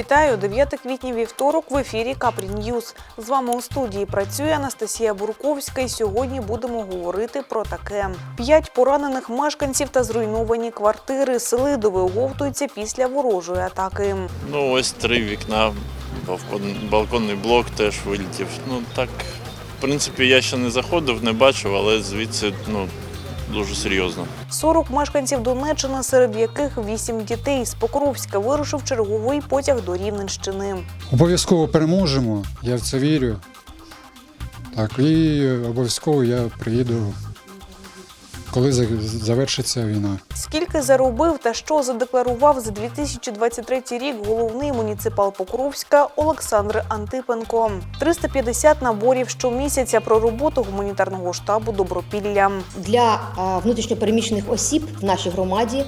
Вітаю 9 квітня вівторок в ефірі Капрі Ньюз. З вами у студії працює Анастасія Бурковська. І сьогодні будемо говорити про таке: п'ять поранених мешканців та зруйновані квартири. Селидове оговтуються після ворожої атаки. Ну, ось три вікна, балкон, балконний блок теж вилетів. Ну так, в принципі, я ще не заходив, не бачив, але звідси ну, дуже серйозно. 40 мешканців Донеччини, серед яких 8 дітей. З Покровська вирушив черговий потяг до Рівненщини. Обов'язково переможемо, я в це вірю. Так, і обов'язково я приїду, коли завершиться війна. Скільки заробив та що задекларував за 2023 рік головний муніципал Покровська Олександр Антипенко. 350 наборів щомісяця про роботу гуманітарного штабу Добропілля. для внутрішньопереміщених осіб в нашій громаді,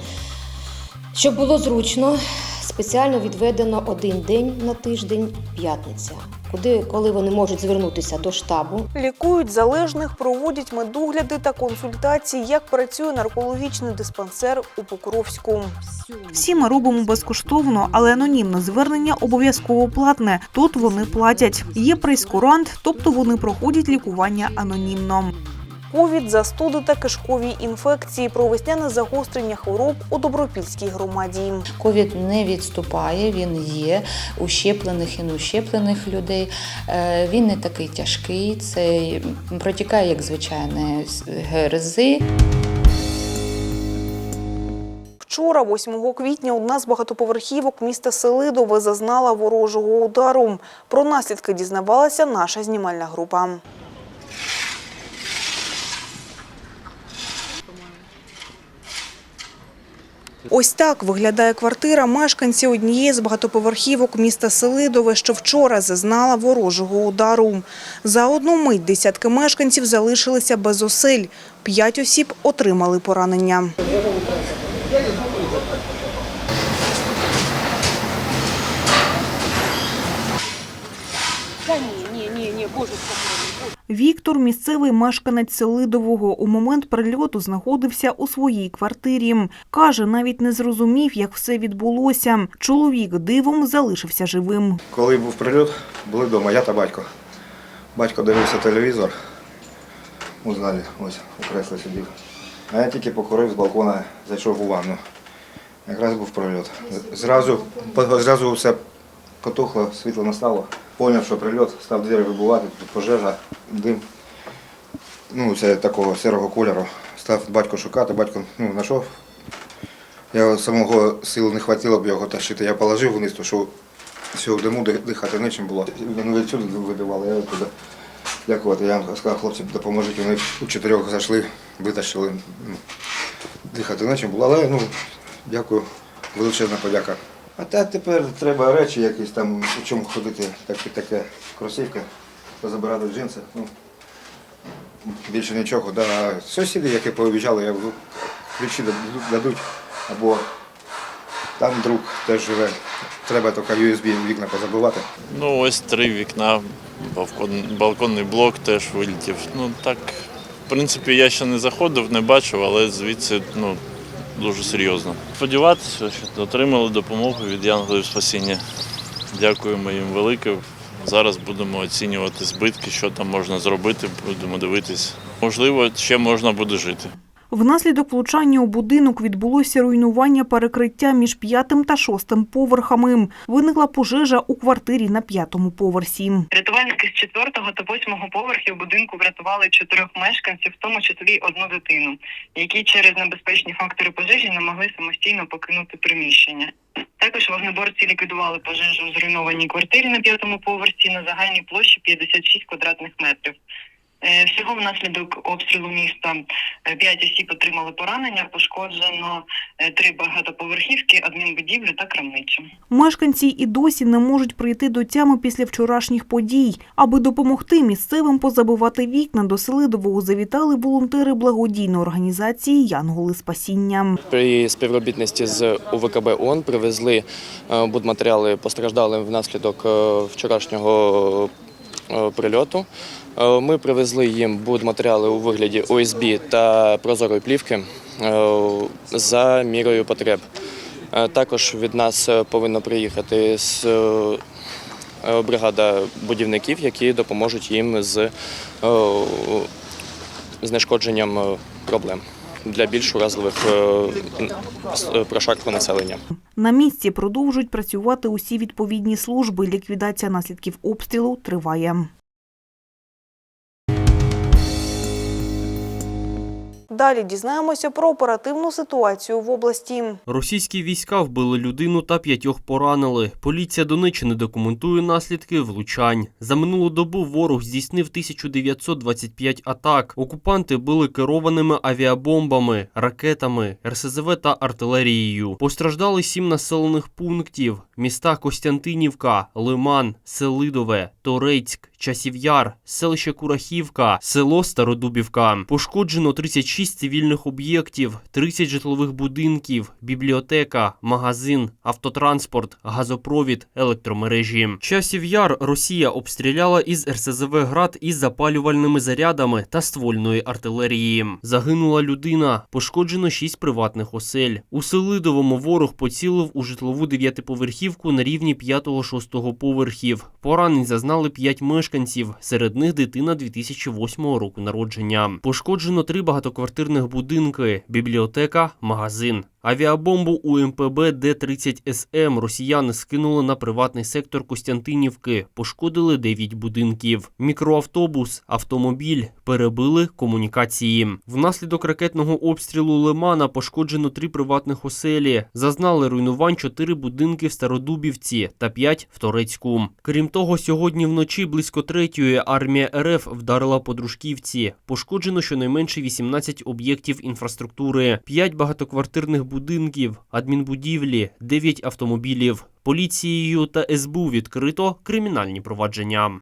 щоб було зручно, спеціально відведено один день на тиждень п'ятниця, куди коли вони можуть звернутися до штабу. Лікують залежних, проводять медогляди та консультації, як працює наркологічний диспансер у Покровську. Всі ми робимо безкоштовно, але анонімне звернення обов'язково платне. Тут вони платять. Є прейскурант, тобто вони проходять лікування анонімно. Ковід, застуди та кишкові інфекції, про весняне загострення хвороб у Добропільській громаді. Ковід не відступає, він є у щеплених і неущеплених людей. Е, Він не такий тяжкий, це протікає як звичайне ГРЗ. Вчора, 8 квітня, одна з багатоповерхівок міста Селидове зазнала ворожого удару. Про наслідки дізнавалася наша знімальна група. Ось так виглядає квартира мешканці однієї з багатоповерхівок міста Селидове, що вчора зазнала ворожого удару. За одну мить десятки мешканців залишилися без осель. П'ять осіб отримали поранення. Віктор, місцевий мешканець Селидового, у момент прильоту знаходився у своїй квартирі. Каже, навіть не зрозумів, як все відбулося. Чоловік дивом залишився живим. Коли був прильот, були вдома, я та батько. Батько дивився телевізор у залі, ось у креслі сидів. А я тільки покурив з балкона, зайшов у ванну. Якраз був прильот. Зразу, зразу все потухло, світло настало. Поняв, що прильот, став двері вибувати, тут пожежа, дим. Ну, це такого сирого кольору. Став батько шукати, батько ну, знайшов. Я самого сил не хватило б його тащити. Я положив вниз, то що всього диму ди- дихати нічим було. Вони відсюди вибивали, я туди. Дякувати. Я сказав, хлопці, допоможіть. Вони у чотирьох зайшли, витащили. Ну, дихати нічим було, але ну, дякую, величезна подяка. А та тепер треба речі якісь там, у чому ходити, так, таке кросівка, позабирати джинси. Ну, більше нічого. Да. Сусіди, які пообіжали, я ключі дадуть- або там друг теж живе. Треба тільки USB вікна позабивати. Ну, ось три вікна, балкон, балконний блок теж вилетів. Ну так, в принципі, я ще не заходив, не бачив, але звідси ну, дуже серйозно. Сподіватися, що отримали допомогу від Янголів Спасіння. Дякуємо їм велике. Зараз будемо оцінювати збитки, що там можна зробити, будемо дивитись. Можливо, ще можна буде жити. Внаслідок влучання у будинок відбулося руйнування перекриття між п'ятим та шостим поверхами. Виникла пожежа у квартирі на п'ятому поверсі. Рятувальники з четвертого та восьмого поверхів будинку врятували чотирьох мешканців, в тому числі одну дитину, які через небезпечні фактори пожежі не могли самостійно покинути приміщення. Також вогнеборці ліквідували пожежу у зруйнованій квартирі на п'ятому поверсі на загальній площі 56 квадратних метрів. Е, Всього внаслідок обстрілу міста е, п'ять осіб отримали поранення, пошкоджено е, три багатоповерхівки, адмінбудівлю та крамницю. Мешканці і досі не можуть прийти до тями після вчорашніх подій. Аби допомогти місцевим позабивати вікна до Селидового завітали волонтери благодійної організації Янголи Спасіння. При співробітності з УВКБ ООН привезли будматеріали постраждалим внаслідок вчорашнього прильоту. Е, Ми привезли їм будматеріали у вигляді ОСБ та прозорої плівки е, за мірою потреб. Е, Також від нас повинна приїхати бригада будівників, які допоможуть їм з знешкодженням проблем для більш уразливих прошарку населення. На місці продовжують працювати усі відповідні служби. Ліквідація наслідків обстрілу триває. Далі дізнаємося про оперативну ситуацію в області. Російські війська вбили людину та п'ятьох поранили. Поліція Донеччини документує наслідки влучань. За минулу добу ворог здійснив 1925 атак. Окупанти били керованими авіабомбами, ракетами, РСЗВ та артилерією. Постраждали сім населених пунктів: міста Костянтинівка, Лиман, Селидове, Торецьк, Часів'яр, селище Курахівка, село Стародубівка. Пошкоджено 36 цивільних об'єктів, 30 житлових будинків, бібліотека, магазин, автотранспорт, газопровід, електромережі. Часів яр Росія обстріляла із РСЗВ град із запалювальними зарядами та ствольної артилерії. Загинула людина, пошкоджено 6 приватних осель. У Селидовому ворог поцілив у житлову дев'ятиповерхівку на рівні 5-6 поверхів. Поранень зазнали 5 мешканців, серед них дитина 2008 року народження. Пошкоджено три багатоквартирних будинки, бібліотека, магазин. Авіабомбу у МПБ Д-30СМ росіяни скинули на приватний сектор Костянтинівки, пошкодили 9 будинків. Мікроавтобус, автомобіль перебили комунікації. Внаслідок ракетного обстрілу Лимана пошкоджено три приватних оселі. Зазнали руйнувань чотири будинки в Стародубівці та п'ять в Торецьку. Крім того, сьогодні вночі близько третьої армія РФ вдарила по Дружківці. Пошкоджено щонайменше 18 об'єктів інфраструктури, 5 багатоквартирних будинків, адмінбудівлі, 9 автомобілів. Поліцією та СБУ відкрито кримінальні провадження.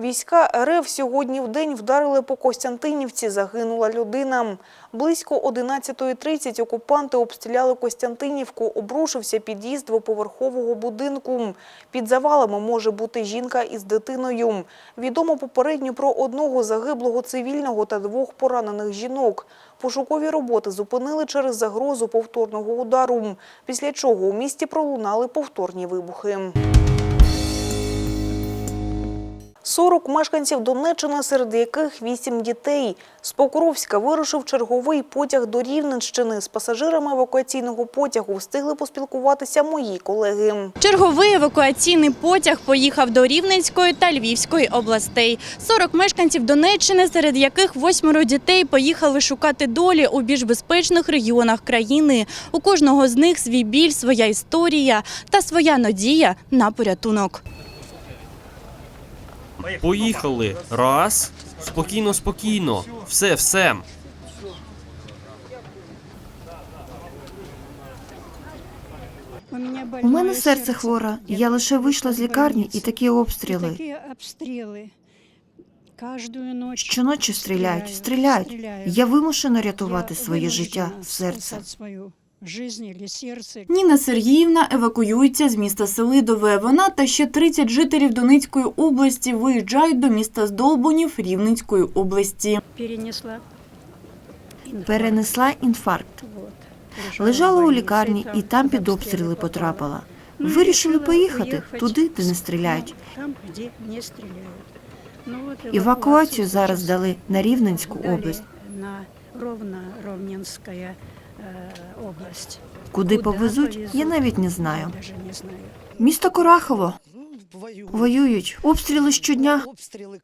Війська РФ сьогодні в день вдарили по Костянтинівці. Загинула людина. Близько 11.30 окупанти обстріляли Костянтинівку. Обрушився під'їзд двоповерхового будинку. Під завалами може бути жінка із дитиною. Відомо попередньо про одного загиблого цивільного та двох поранених жінок. Пошукові роботи зупинили через загрозу повторного удару, після чого у місті пролунали повторні вибухи. 40 мешканців Донеччини, серед яких 8 дітей. З Покровська вирушив черговий потяг до Рівненщини. З пасажирами евакуаційного потягу встигли поспілкуватися мої колеги. Черговий евакуаційний потяг поїхав до Рівненської та Львівської областей. 40 мешканців Донеччини, серед яких восьмеро дітей поїхали шукати долі у більш безпечних регіонах країни. У кожного з них свій біль, своя історія та своя надія на порятунок. Поїхали. Раз. Спокійно, спокійно. Все, все. У мене серце хворе. Я лише вийшла з лікарні і такі обстріли. Щоночі стріляють, стріляють. Я вимушена рятувати своє життя, серце. Ніна Сергіївна евакуюється з міста Селидове. Вона та ще 30 жителів Донецької області виїжджають до міста Здолбунів Рівненської області. перенесла. Перенесла інфаркт. Лежала у лікарні і там під обстріли потрапила. Вирішили поїхати туди, де не стріляють. Ну, Евакуацію зараз дали на Рівненську область. Е, область. Куди повезуть, я навіть не знаю. Місто Корахово. Воюють. Обстріли щодня. Обстріли.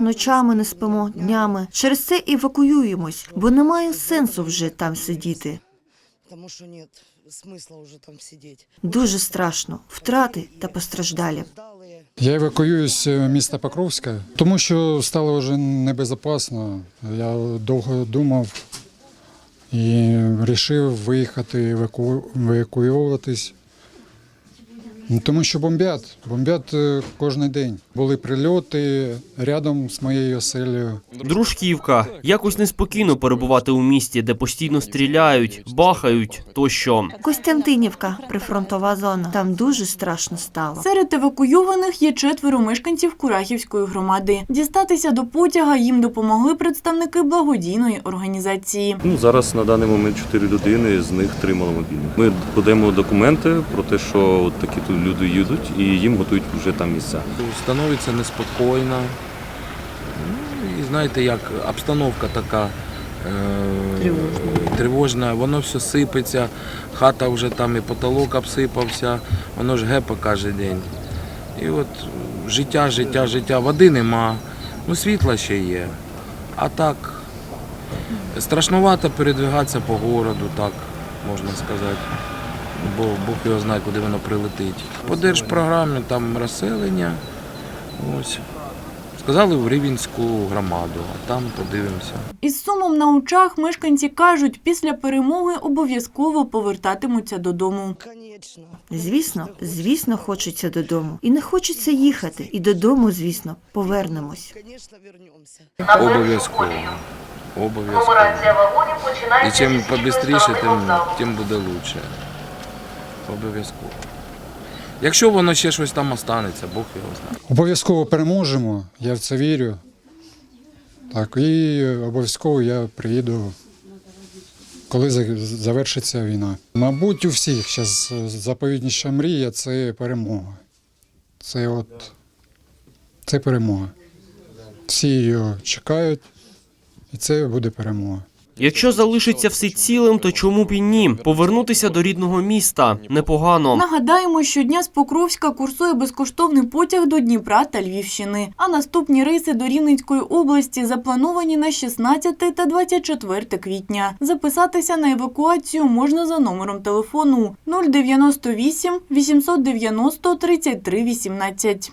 Ночами не спимо, днями. Через це евакуюємось, бо немає сенсу вже там сидіти. Тому що нет смисла вже там сидіти. Дуже страшно. Втрати та постраждалі. Я евакуююсь з міста Покровська, тому що стало вже небезпечно. Я довго думав і вирішив виїхати еваку... евакуюватись. Ну, тому що бомбять, бомбять е, кожен день. Були прильоти рядом з моєю оселею. Дружківка. Якось неспокійно перебувати у місті, де постійно стріляють, бахають тощо. Костянтинівка, прифронтова зона. Там дуже страшно стало. Серед евакуйованих є четверо мешканців Курахівської громади. Дістатися до потяга їм допомогли представники благодійної організації. Ну, зараз на даний момент чотири людини, з них три маломобільних. Ми подаємо документи про те, що от такі тут люди їдуть і їм готують вже там місця. Становиться неспокійно. Ну, і знаєте, як обстановка така е- тривожна, воно все сипеться, хата вже там і потолок обсипався, воно ж гепа кожен день. І от життя, життя, життя, води нема, ну світла ще є. А так, страшнувато передвигатися по городу, так можна сказати. Бо Бог його знає, куди воно прилетить. По держпрограмі там розселення. Ось. Сказали в Рівінську громаду, а там подивимося. Із сумом на очах мешканці кажуть, після перемоги обов'язково повертатимуться додому. Звісно, звісно, хочеться додому. І не хочеться їхати. І додому, звісно, повернемось. Обов'язково. Обов'язково. І чим побистріше, тим, тим буде краще. Обов'язково. Якщо воно ще щось там останеться, Бог його знає. Обов'язково переможемо, я в це вірю. Так, і обов'язково я приїду, коли завершиться війна. Мабуть, у всіх зараз заповідніша мрія це перемога. Це от це перемога. Всі її чекають, і це буде перемога. Якщо залишиться все цілим, то чому б і ні? Повернутися до рідного міста непогано. Нагадаємо, щодня з Покровська курсує безкоштовний потяг до Дніпра та Львівщини. А наступні рейси до Рівненської області заплановані на 16 та 24 квітня. Записатися на евакуацію можна за номером телефону 098 890 33 18.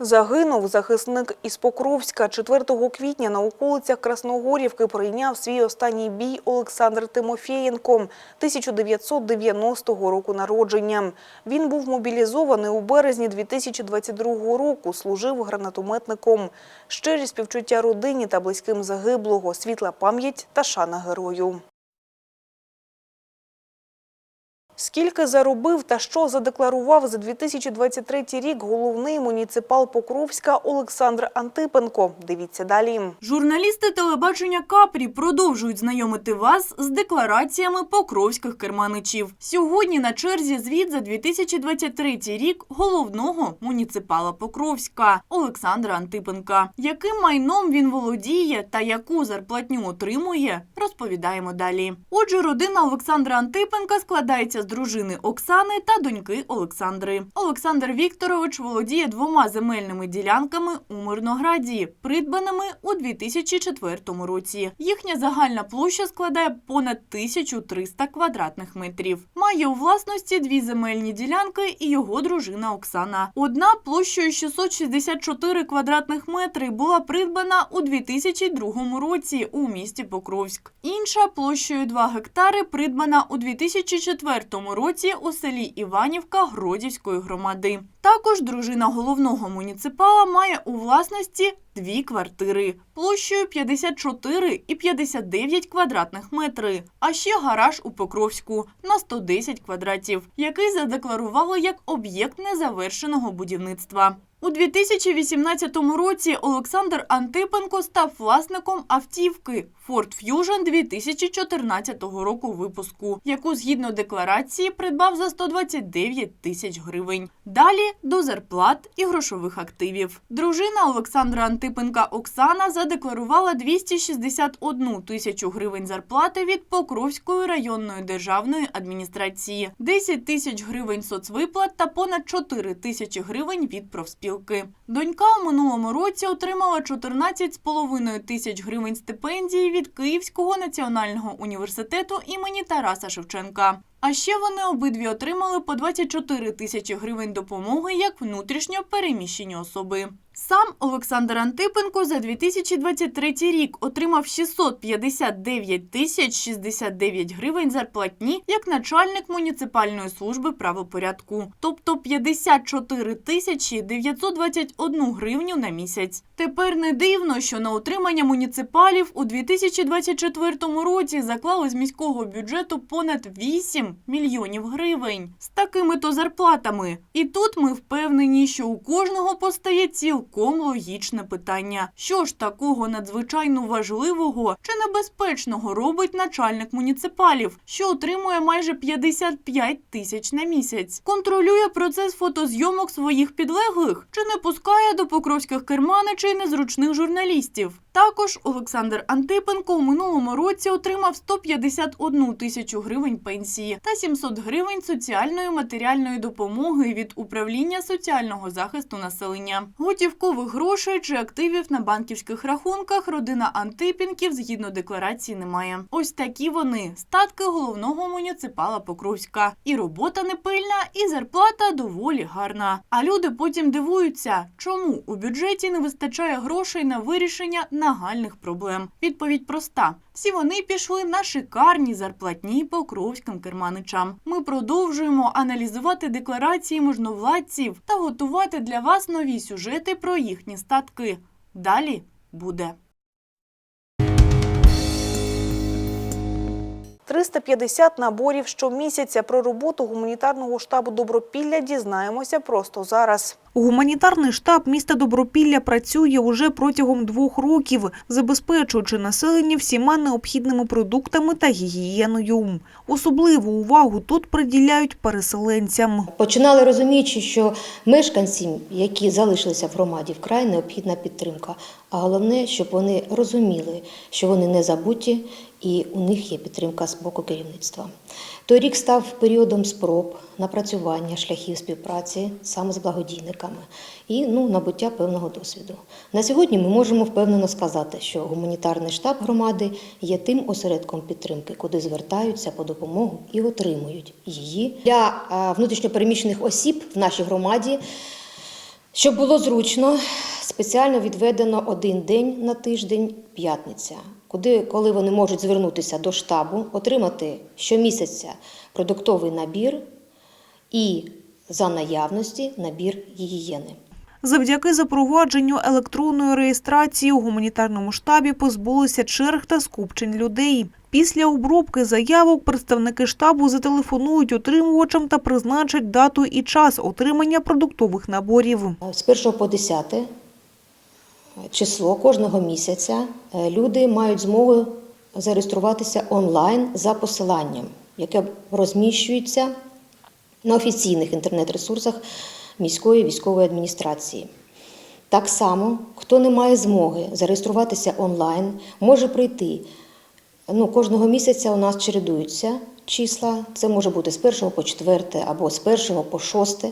Загинув захисник із Покровська 4 квітня на околицях Красногорівки прийняв свій останній бій Олександр Тимофєєнко 1990 року народження. Він був мобілізований у березні 2022 року, служив гранатометником. Щирі співчуття родині та близьким загиблого, світла пам'ять та шана герою. Скільки заробив та що задекларував за 2023 рік головний муніципал Покровська Олександр Антипенко. Дивіться далі. Журналісти телебачення Капрі продовжують знайомити вас з деклараціями покровських керманичів. Сьогодні на черзі звіт за 2023 рік головного муніципала Покровська Олександра Антипенка. Яким майном він володіє та яку зарплатню отримує, розповідаємо далі. Отже, родина Олександра Антипенка складається з дружини Оксани та доньки Олександри. Олександр Вікторович володіє двома земельними ділянками у Мирнограді, придбаними у 2004 році. Їхня загальна площа складає понад 1300 квадратних метрів. Має у власності дві земельні ділянки і його дружина Оксана. Одна площею 664 квадратних метри була придбана у 2002 році у місті Покровськ. Інша площею 2 гектари придбана у 2004 році у селі Іванівка Гродівської громади. Також дружина головного муніципала має у власності дві квартири площею 54 і 59 квадратних метри, а ще гараж у Покровську на 110 квадратів, який задекларували як об'єкт незавершеного будівництва. У 2018 році Олександр Антипенко став власником автівки Ford Fusion 2014 року випуску, яку згідно декларації придбав за 129 тисяч гривень. Далі до зарплат і грошових активів. Дружина Олександра Антипенка Оксана задекларувала 261 тисячу гривень зарплати від Покровської районної державної адміністрації, 10 тисяч гривень соцвиплат та понад 4 тисячі гривень від профспілки. Донька у минулому році отримала 14,5 тисяч гривень стипендії від Київського національного університету імені Тараса Шевченка. А ще вони обидві отримали по 24 тисячі гривень допомоги як внутрішньо переміщені особи. Сам Олександр Антипенко за 2023 рік отримав 659 тисяч 69 гривень зарплатні як начальник муніципальної служби правопорядку, тобто 54 тисячі 921 гривню на місяць. Тепер не дивно, що на утримання муніципалів у 2024 році заклали з міського бюджету понад 8 мільйонів гривень з такими то зарплатами. І тут ми впевнені, що у кожного постає цілком логічне питання: що ж такого надзвичайно важливого чи небезпечного робить начальник муніципалів, що отримує майже 55 тисяч на місяць, контролює процес фотозйомок своїх підлеглих чи не пускає до покровських керманичей незручних журналістів. Також Олександр Антипенко у минулому році отримав 151 тисячу гривень пенсії та 700 гривень соціальної матеріальної допомоги від управління соціального захисту населення. Готівкових грошей чи активів на банківських рахунках родина Антипінків згідно декларації немає. Ось такі вони статки головного муніципала Покровська. І робота не пильна, і зарплата доволі гарна. А люди потім дивуються, чому у бюджеті не вистачає грошей на вирішення нагальних проблем. Відповідь проста: всі вони пішли на шикарні зарплатні покровським керманичам. Ми продовжуємо аналізувати декларації можновладців та готувати для вас нові сюжети про їхні статки. Далі буде. 350 наборів щомісяця про роботу гуманітарного штабу Добропілля дізнаємося просто зараз. Гуманітарний штаб міста Добропілля працює уже протягом двох років, забезпечуючи населення всіма необхідними продуктами та гігієною. Особливу увагу тут приділяють переселенцям. Починали розуміючи, що мешканцям, які залишилися в громаді, вкрай необхідна підтримка. А головне, щоб вони розуміли, що вони не забуті і у них є підтримка з боку керівництва. Той рік став періодом спроб, напрацювання шляхів співпраці саме з благодійниками і ну, набуття певного досвіду. На сьогодні ми можемо впевнено сказати, що гуманітарний штаб громади є тим осередком підтримки, куди звертаються по допомогу і отримують її для внутрішньопереміщених осіб в нашій громаді. Щоб було зручно, спеціально відведено один день на тиждень п'ятниця, куди, коли вони можуть звернутися до штабу, отримати щомісяця продуктовий набір і за наявності набір гігієни. Завдяки запровадженню електронної реєстрації у гуманітарному штабі позбулися черг та скупчень людей. Після обробки заявок представники штабу зателефонують отримувачам та призначать дату і час отримання продуктових наборів. З 1 по 10 число кожного місяця е, люди мають змогу зареєструватися онлайн за посиланням, яке розміщується на офіційних інтернет-ресурсах міської військової адміністрації. Так само, хто не має змоги зареєструватися онлайн, може прийти. Ну, кожного місяця у нас чередуються числа. Це може бути з 1 по 4 або з 1 по 6.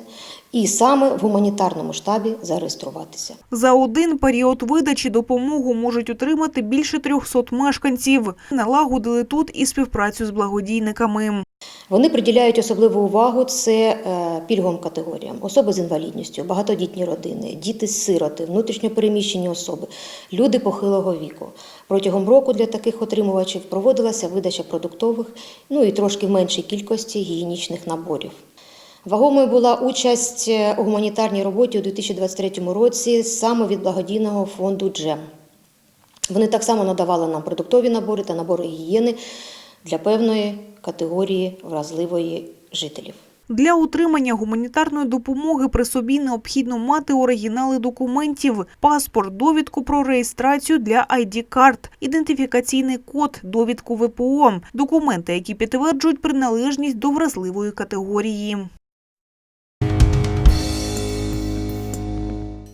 І саме в гуманітарному штабі зареєструватися. За один період видачі допомогу можуть отримати більше 300 мешканців. Налагодили тут і співпрацю з благодійниками. Вони приділяють особливу увагу це е, пільговим категоріям: особи з інвалідністю, багатодітні родини, діти-сироти, внутрішньопереміщені особи, люди похилого віку. Протягом року для таких отримувачів проводилася видача продуктових, ну і трошки в меншій кількості гігієнічних наборів. Вагомою була участь е, у гуманітарній роботі у 2023 році саме від благодійного фонду Джем. Вони так само надавали нам продуктові набори та набори гігієни для певної категорії вразливої жителів. Для отримання гуманітарної допомоги при собі необхідно мати оригінали документів, паспорт, довідку про реєстрацію для ID-карт, ідентифікаційний код, довідку ВПО, документи, які підтверджують приналежність до вразливої категорії.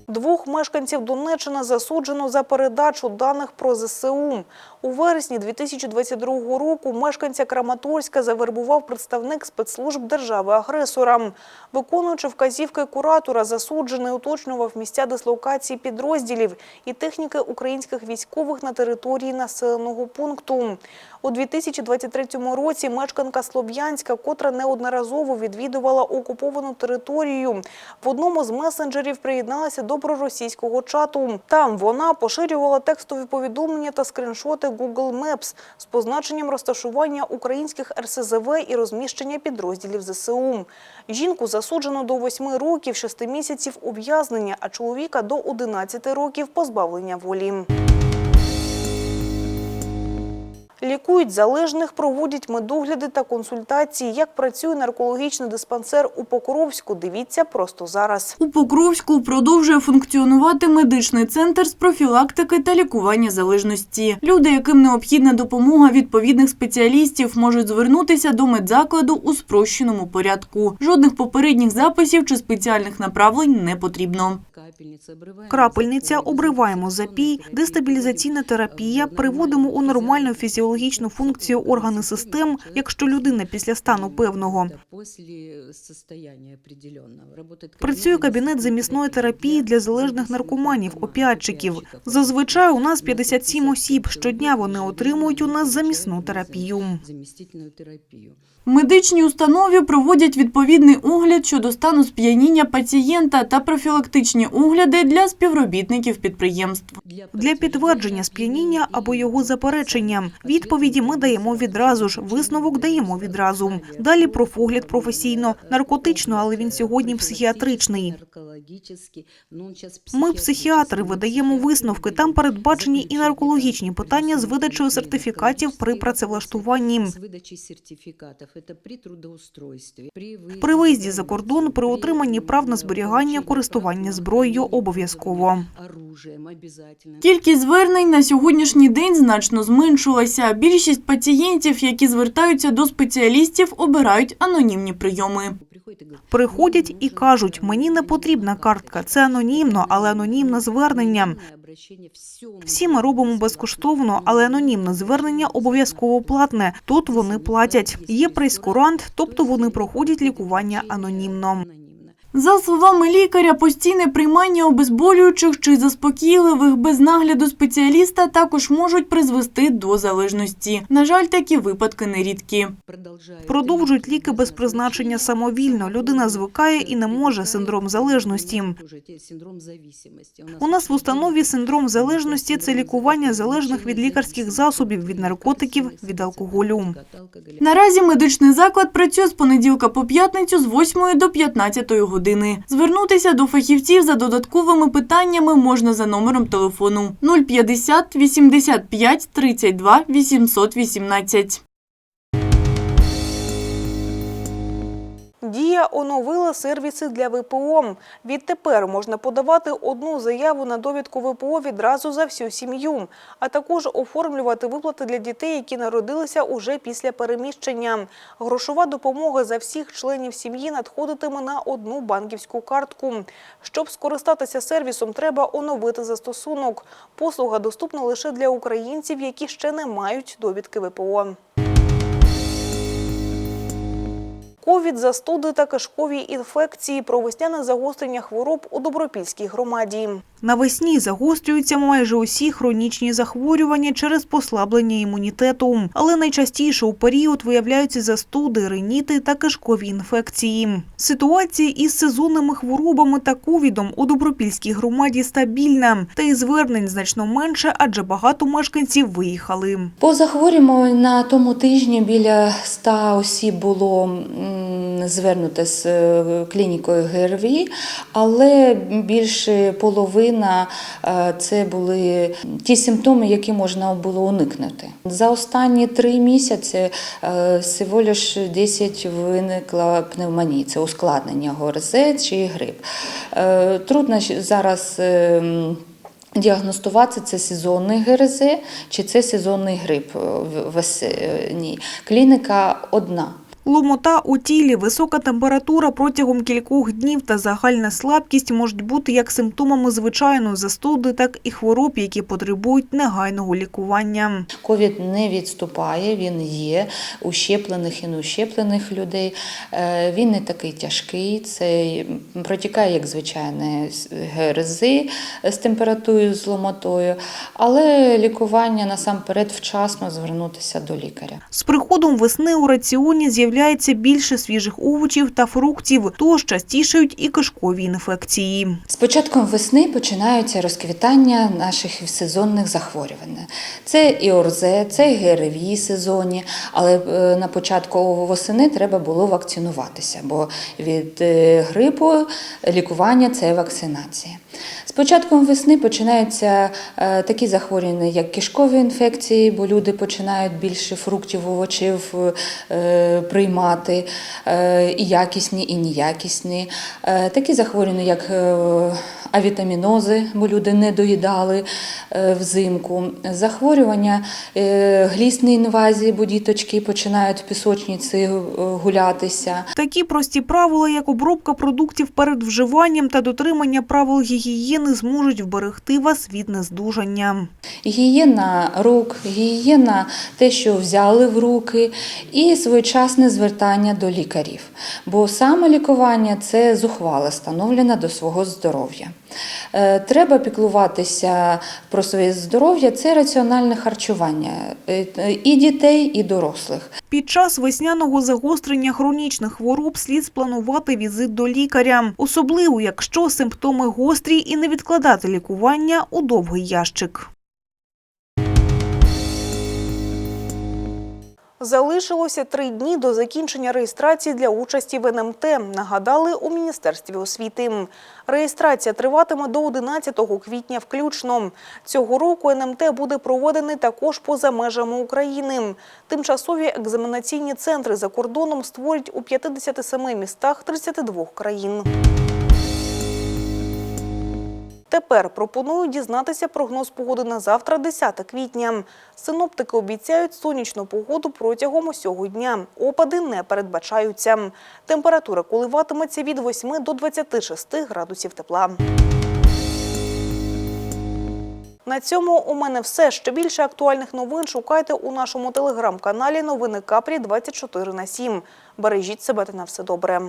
Двох мешканців Донеччини засуджено за передачу даних про ЗСУ. У вересні 2022 року мешканця Краматорська завербував представник спецслужб держави-агресора. Виконуючи вказівки куратора, засуджений уточнював місця дислокації підрозділів і техніки українських військових на території населеного пункту. У 2023 році мешканка Слов'янська, котра неодноразово відвідувала окуповану територію, в одному з месенджерів приєдналася до проросійського чату. Там вона поширювала текстові повідомлення та скріншоти Google Maps з позначенням розташування українських РСЗВ і розміщення підрозділів ЗСУ. Жінку засуджено до 8 років 6 місяців ув'язнення, а чоловіка до 11 років позбавлення волі. Лікують залежних, проводять медогляди та консультації. Як працює наркологічний диспансер у Покровську, дивіться просто зараз. У Покровську продовжує функціонувати медичний центр з профілактики та лікування залежності. Люди, яким необхідна допомога відповідних спеціалістів, можуть звернутися до медзакладу у спрощеному порядку. Жодних попередніх записів чи спеціальних направлень не потрібно. Крапельниця, обриваємо запій, дестабілізаційна терапія, приводимо у нормальну фізіологічну функцію органи систем, якщо людина після стану певного. Працює кабінет замісної терапії для залежних наркоманів, опіатчиків. Зазвичай у нас 57 осіб. Щодня вони отримують у нас замісну терапію. В медичній установі проводять відповідний огляд щодо стану сп'яніння пацієнта та профілактичні огляди для співробітників підприємств. Для підтвердження сп'яніння або його заперечення відповіді ми даємо відразу ж, висновок даємо відразу. Далі профогляд професійно, наркотично, але він сьогодні психіатричний. Ми, психіатри, видаємо висновки. Там передбачені і наркологічні питання з видачею сертифікатів при працевлаштуванні. При виїзді за кордон, при отриманні прав на зберігання, користування зброєю обов'язково. Кількість звернень на сьогоднішній день значно зменшилася. Більшість пацієнтів, які звертаються до спеціалістів, обирають анонімні прийоми. Приходять і кажуть, мені не потрібна картка. Це анонімно, але анонімне звернення. Всі ми робимо безкоштовно, але анонімне звернення обов'язково платне. Тут вони платять. Є прейскурант, тобто вони проходять лікування анонімно. За словами лікаря, постійне приймання обезболюючих чи заспокійливих без нагляду спеціаліста також можуть призвести до залежності. На жаль, такі випадки нерідкі. Продовжують ліки без призначення самовільно. Людина звикає і не може синдром залежності. У нас в установі синдром залежності це лікування залежних від лікарських засобів, від наркотиків, від алкоголю. Наразі медичний заклад працює з понеділка по п'ятницю з 8 до 15 години. Звернутися до фахівців за додатковими питаннями можна за номером телефону 050 85 32 818. Дія оновила сервіси для ВПО. Відтепер можна подавати одну заяву на довідку ВПО відразу за всю сім'ю, а також оформлювати виплати для дітей, які народилися уже після переміщення. Грошова допомога за всіх членів сім'ї надходитиме на одну банківську картку. Щоб скористатися сервісом, треба оновити застосунок. Послуга доступна лише для українців, які ще не мають довідки ВПО. Ковід, застуди та кишкові інфекції, про весняне загострення хвороб у Добропільській громаді. Навесні загострюються майже усі хронічні захворювання через послаблення імунітету. Але найчастіше у період виявляються застуди, риніти та кишкові інфекції. Ситуація із сезонними хворобами та ковідом у Добропільській громаді стабільна. Та й звернень значно менше, адже багато мешканців виїхали. По захворюванню на тому тижні біля 100 осіб було м, з е, клінікою ГРВІ, але більше половина е, це були ті симптоми, які можна було уникнути. За останні три місяці е, всього лише 10 виникла пневмонія, це ускладнення ГОРЗ чи грип. Трудно зараз. е, м, Діагностувати це сезонний ГРЗ чи це сезонний грип в- весні. Клініка одна. Ломота у тілі, висока температура протягом кількох днів та загальна слабкість можуть бути як симптомами звичайної застуди, так і хвороб, які потребують негайного лікування. Ковід не відступає, він є у щеплених і неущеплених людей. Е, Він не такий тяжкий, це протікає як звичайне ГРЗ з температурою, з ломотою, але лікування насамперед вчасно звернутися до лікаря. З приходом весни у раціоні з'являється більше свіжих овочів та фруктів, тож частішають і кишкові інфекції. З початком весни починаються розквітання наших сезонних захворювань. Це і ОРЗ, це і ГРВІ сезонні, але е, на початку восени треба було вакцинуватися, бо від е, грипу лікування це вакцинація. З початком весни починаються е, такі захворювання, як кишкові інфекції, бо люди починають більше фруктів, овочів е, приймати, е, і якісні, і неякісні. Такі захворювання, як авітамінози, бо люди не доїдали взимку. Захворювання глісної інвазії, бо діточки починають в пісочниці гулятися. Такі прості правила, як обробка продуктів перед вживанням та дотримання правил гігієни, зможуть вберегти вас від нездужання. Гігієна рук, гігієна те, що взяли в руки, і своєчасне звертання до лікарів. Бо саме лікування це зухвале становлення до свого здоров'я. Е, Треба піклуватися про своє здоров'я, це раціональне харчування е, і дітей, і дорослих. Під час весняного загострення хронічних хвороб слід спланувати візит до лікаря, особливо якщо симптоми гострі і не відкладати лікування у довгий ящик. Залишилося три дні до закінчення реєстрації для участі в НМТ, нагадали у Міністерстві освіти. Реєстрація триватиме до 11 квітня включно. Цього року НМТ буде проведений також поза межами України. Тимчасові екзаменаційні центри за кордоном створять у 57 містах 32 країн. Тепер пропоную дізнатися прогноз погоди на завтра, 10 квітня. Синоптики обіцяють сонячну погоду протягом усього дня. Опади не передбачаються. Температура коливатиметься від 8 до 26 градусів тепла. На цьому у мене все. Ще більше актуальних новин шукайте у нашому телеграм-каналі Новини Капрі 24 на 7. Бережіть себе та на все добре.